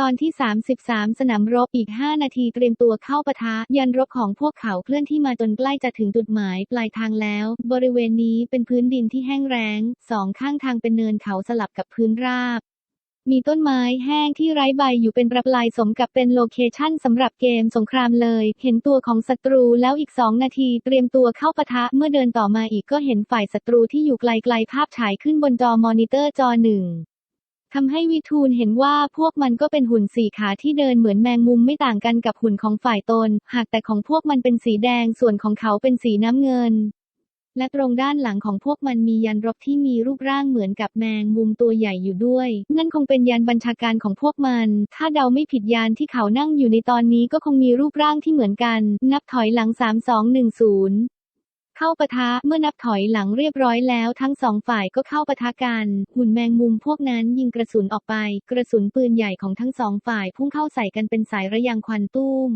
ตอนที่ 33 สนามรบอีก 5 นาทีเตรียมตัวเข้าปะทะ ยันรบของพวกเขาเคลื่อนที่มาจนใกล้จะถึงจุดหมายปลายทางแล้ว บริเวณนี้เป็นพื้นดินที่แห้งแล้งสองข้างทางเป็นเนินเขาสลับกับพื้นราบ มีต้นไม้แห้งที่ไร้ใบอยู่เป็นประปรายสมกับเป็นโลเคชั่นสำหรับเกมสงครามเลย เห็นตัวของศัตรูแล้วอีกสองนาทีเตรียมตัวเข้าปะทะเมื่อเดินต่อมาอีกก็เห็นฝ่ายศัตรูที่อยู่ไกลๆภาพฉายขึ้นบนจอมอนิเตอร์จอหนึ่ง ทำให้วิทูลเห็นว่าพวกมันก็เป็นหุ่นสี่ขาที่เดินเหมือนแมงมุมไม่ต่างกันกับหุ่นของฝ่ายตน หากแต่ของพวกมันเป็นสีแดงส่วนของเขาเป็นสีน้ำเงิน และตรงด้านหลังของพวกมันมียันรบที่มีรูปร่างเหมือนกับแมงมุมตัวใหญ่อยู่ด้วย นั่นคงเป็นยันบัญชาการของพวกมัน ถ้าเดาไม่ผิดยานที่เขานั่งอยู่ในตอนนี้ก็คงมีรูปร่างที่เหมือนกัน นับถอยหลัง 3210 เข้าปะทะเมื่อนับถอยหลังเรียบร้อยแล้วทั้งสองฝ่ายก็เข้าปะทะกัน หุ่นแมงมุมพวกนั้นยิงกระสุนออกไป กระสุนปืนใหญ่ของทั้งสองฝ่ายพุ่งเข้าใส่กันเป็นสายระยางควันตุ้ม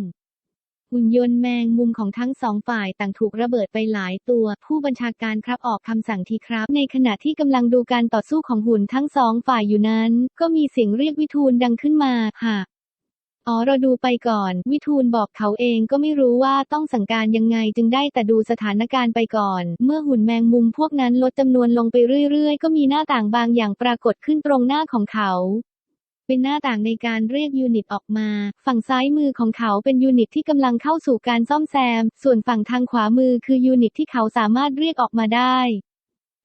หุ่นยนต์แมงมุมของทั้งสองฝ่ายต่างถูกระเบิดไปหลายตัว ผู้บัญชาการครับออกคำสั่งทีครับ ในขณะที่กำลังดูการต่อสู้ของหุ่นทั้งสองฝ่ายอยู่นั้น ก็มีเสียงเรียกวิทูลดังขึ้นมาค่ะ อ๋อเราดูไปก่อน วิทูลบอกเขาเองก็ไม่รู้ว่าต้องสั่งการยังไงจึงได้แต่ดูสถานการณ์ไปก่อน เมื่อหุ่นแมงมุมพวกนั้นลดจำนวนลงไปเรื่อยๆ ก็มีหน้าต่างบางอย่างปรากฏขึ้นตรงหน้าของเขา เป็นหน้าต่างในการเรียกยูนิตออกมา ฝั่งซ้ายมือของเขาเป็นยูนิตที่กำลังเข้าสู่การซ่อมแซม ส่วนฝั่งทางขวามือคือยูนิตที่เขาสามารถเรียกออกมาได้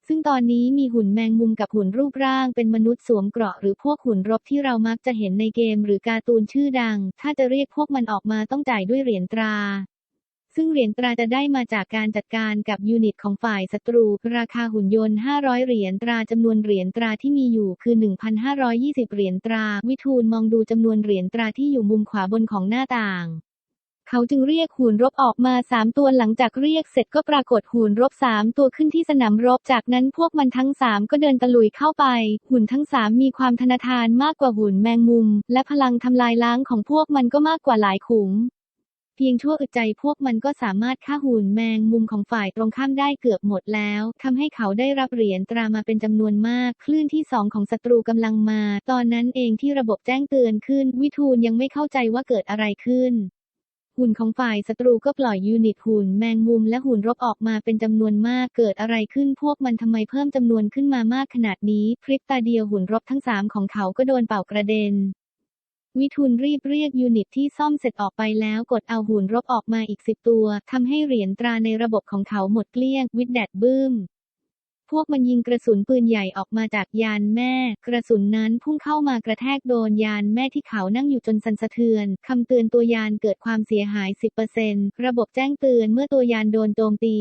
ซึ่งตอนนี้มีหุ่นแมงมุมกับหุ่นรูปร่างเป็นมนุษย์สวมเกราะหรือพวกหุ่นรบที่เรามักจะเห็นในเกมหรือการ์ตูนชื่อดัง ถ้าจะเรียกพวกมันออกมาต้องจ่ายด้วยเหรียญตรา ซึ่งเหรียญตราจะได้มาจากการจัดการกับยูนิตของฝ่ายศัตรู ราคาหุ่นยนต์ 500 เหรียญตราจำนวนเหรียญตราที่มีอยู่คือ 1,520 เหรียญตรา วิทูลมองดูจำนวนเหรียญตราที่อยู่มุมขวาบนของหน้าต่าง เขาจึงเรียกหุ่นรบออกมาสามตัวหลังจากเรียกเสร็จก็ปรากฏหุ่นรบสามตัวขึ้นที่สนามรบ จากนั้นพวกมันทั้งสามก็เดินตะลุยเข้าไป หุ่นทั้งสามมีความทนทานมากกว่าหุ่นแมงมุม และพลังทำลายล้างของพวกมันก็มากกว่าหลายขุมเพียงชั่วอึดใจพวกมันก็สามารถฆ่าหุ่นแมงมุมของฝ่ายตรงข้ามได้เกือบหมดแล้วทำให้เขาได้รับเหรียญตรามาเป็นจำนวนมาก คลื่นที่สองของศัตรูกำลังมา ตอนนั้นเองที่ระบบแจ้งเตือนขึ้น วิทูลยังไม่เข้าใจว่าเกิดอะไรขึ้น หุ่นของฝ่ายศัตรูก็ปล่อยยูนิตหุ่นแมงมุมและหุ่นรบออกมาเป็นจำนวนมาก เกิดอะไรขึ้นพวกมันทำไมเพิ่มจำนวนขึ้นมามากขนาดนี้ พริบตาเดียวหุ่นรบทั้งสามของเขาก็โดนเป่ากระเด็น วิทูลรีบเรียกยูนิตที่ซ่อมเสร็จออกไปแล้วกดเอาหุ่นรบออกมาอีกสิบตัวทำให้เหรียญตราในระบบของเขาหมดเกลี้ยง วิดแดดบึ้ม วกมันยิงกระสุนปืนใหญ่ออกมาจากยานแม่ กระสุนนั้นพุ่งเข้ามากระแทกโดนยานแม่ที่เขานั่งอยู่จนสั่นสะเทือน คำเตือนตัวยานเกิดความเสียหาย 10%ระบบแจ้งเตือนเมื่อตัวยานโดนโจมตี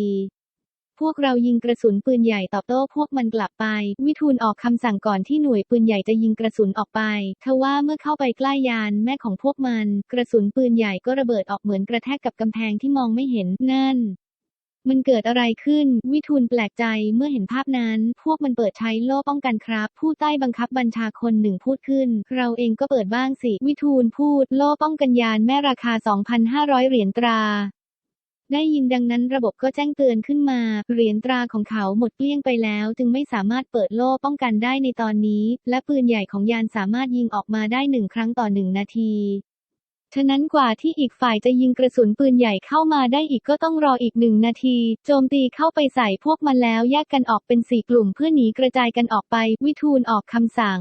พวกเรายิงกระสุนปืนใหญ่ตอบโต้พวกมันกลับไป วิทูลออกคำสั่งก่อนที่หน่วยปืนใหญ่จะยิงกระสุนออกไปทว่าเมื่อเข้าไปใกล้ยานแม่ของพวกมัน กระสุนปืนใหญ่ก็ระเบิดออกเหมือนกระแทกกับกำแพงที่มองไม่เห็นนั่น มันเกิดอะไรขึ้น วิทูลแปลกใจเมื่อเห็นภาพนั้น พวกมันเปิดใช้โล่ป้องกันครับ ผู้ใต้บังคับบัญชาคนหนึ่งพูดขึ้น เราเองก็เปิดบ้างสิ วิทูลพูด โล่ป้องกันยานแม่ราคา 2,500 เหรียญตราได้ยินดังนั้นระบบก็แจ้งเตือนขึ้นมา เหรียญตราของเขาหมดเกลี้ยงไปแล้ว จึงไม่สามารถเปิดโล่ป้องกันได้ในตอนนี้ และปืนใหญ่ของยานสามารถยิงออกมาได้หนึ่งครั้งต่อหนึ่งนาที ฉะนั้นกว่าที่อีกฝ่ายจะยิงกระสุนปืนใหญ่เข้ามาได้อีกก็ต้องรออีกหนึ่งนาที โจมตีเข้าไปใส่พวกมันแล้วแยกกันออกเป็นสี่กลุ่มเพื่อหนีกระจายกันออกไป วิทูลออกคำสั่ง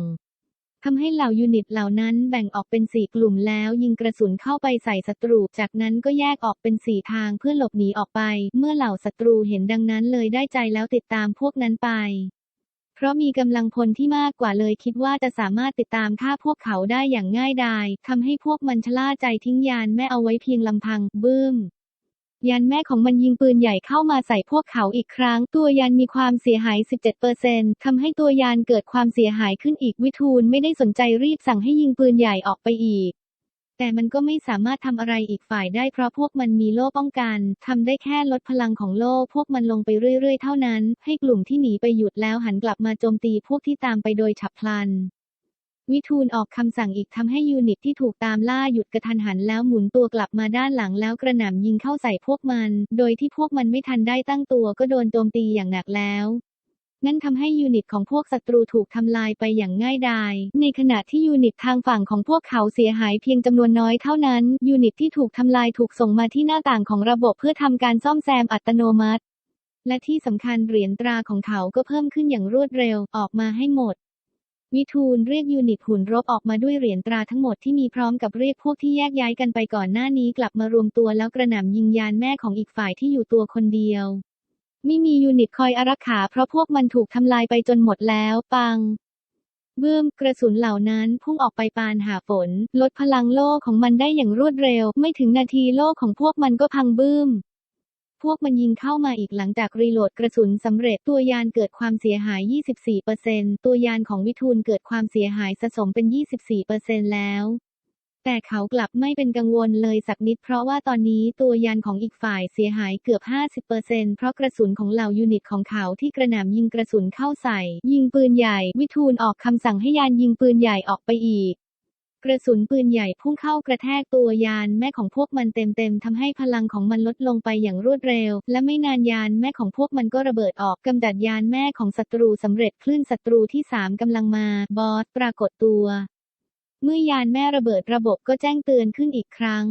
ทำให้เหล่ายูนิตเหล่านั้นแบ่งออกเป็นสี่กลุ่มแล้วยิงกระสุนเข้าไปใส่ศัตรู จากนั้นก็แยกออกเป็นสี่ทางเพื่อหลบหนีออกไป เมื่อเหล่าศัตรูเห็นดังนั้นเลยได้ใจแล้วติดตามพวกนั้นไป ราะมีกำลังพลที่มากกว่าเลยคิดว่าจะสามารถติดตามฆ่าพวกเขาได้อย่างง่ายดายทำให้พวกมันชะล่าใจทิ้งยานแม่เอาไว้เพียงลำพัง บึ้มยันแม่ของมันยิงปืนใหญ่เข้ามาใส่พวกเขาอีกครั้ง ตัวยันมีความเสียหาย 17%ทำให้ตัวยานเกิดความเสียหายขึ้นอีกวิทูลไม่ได้สนใจรีบสั่งให้ยิงปืนใหญ่ออกไปอีก แต่มันก็ไม่สามารถทำอะไรอีกฝ่ายได้เพราะพวกมันมีโล่ป้องกันทำได้แค่ลดพลังของโล่พวกมันลงไปเรื่อยๆ เท่านั้น ให้กลุ่มที่หนีไปหยุดแล้วหันกลับมาโจมตีพวกที่ตามไปโดยฉับพลันวิทูลออกคำสั่งอีกทำให้ยูนิตที่ถูกตามล่าหยุดกระทันหันแล้วหมุนตัวกลับมาด้านหลังแล้วกระหน่ำยิงเข้าใส่พวกมัน โดยที่พวกมันไม่ทันได้ตั้งตัวก็โดนโจมตีอย่างหนักแล้ว นั่นทำให้ยูนิตของพวกศัตรูถูกทำลายไปอย่างง่ายดาย ในขณะที่ยูนิตทางฝั่งของพวกเขาเสียหายเพียงจำนวนน้อยเท่านั้น ยูนิตที่ถูกทำลายถูกส่งมาที่หน้าต่างของระบบเพื่อทำการซ่อมแซมอัตโนมัติ และที่สำคัญเหรียญตราของเขาก็เพิ่มขึ้นอย่างรวดเร็วออกมาให้หมดวิทูลเรียกยูนิตหุ่นรบออกมาด้วยเหรียญตราทั้งหมดที่มีพร้อมกับเรียกพวกที่แยกย้ายกันไปก่อนหน้านี้กลับมารวมตัวแล้วกระหน่ำยิงยานแม่ของอีกฝ่ายที่อยู่ตัวคนเดียว ไม่มียูนิตคอยอารักขาเพราะพวกมันถูกทำลายไปจนหมดแล้ว ปัง เบื้มกระสุนเหล่านั้นพุ่งออกไปปานหาฝน ลดพลังโล่ของมันได้อย่างรวดเร็ว ไม่ถึงนาทีโล่ของพวกมันก็พังบื้มพวกมันยิงเข้ามาอีกหลังจากรีโหลดกระสุนสำเร็จตัวยานเกิดความเสียหาย 24%ตัวยานของวิทูลเกิดความเสียหายสะสมเป็น 24%แล้ว แต่เขากลับไม่เป็นกังวลเลยสักนิดเพราะว่าตอนนี้ตัวยานของอีกฝ่ายเสียหายเกือบ 50%เพราะกระสุนของเหล่ายูนิตของเขาที่กระหน่ำยิงกระสุนเข้าใส่ ยิงปืนใหญ่ วิทูลออกคำสั่งให้ยานยิงปืนใหญ่ออกไปอีก กระสุนปืนใหญ่พุ่งเข้ากระแทกตัวยานแม่ของพวกมันเต็มๆทำให้พลังของมันลดลงไปอย่างรวดเร็ว และไม่นานยานแม่ของพวกมันก็ระเบิดออกกำจัดยานแม่ของศัตรูสำเร็จคลื่นศัตรูที่สามกำลังมา บอสปรากฏตัว เมื่อยานแม่ระเบิดระบบก็แจ้งเตือนขึ้นอีกครั้ง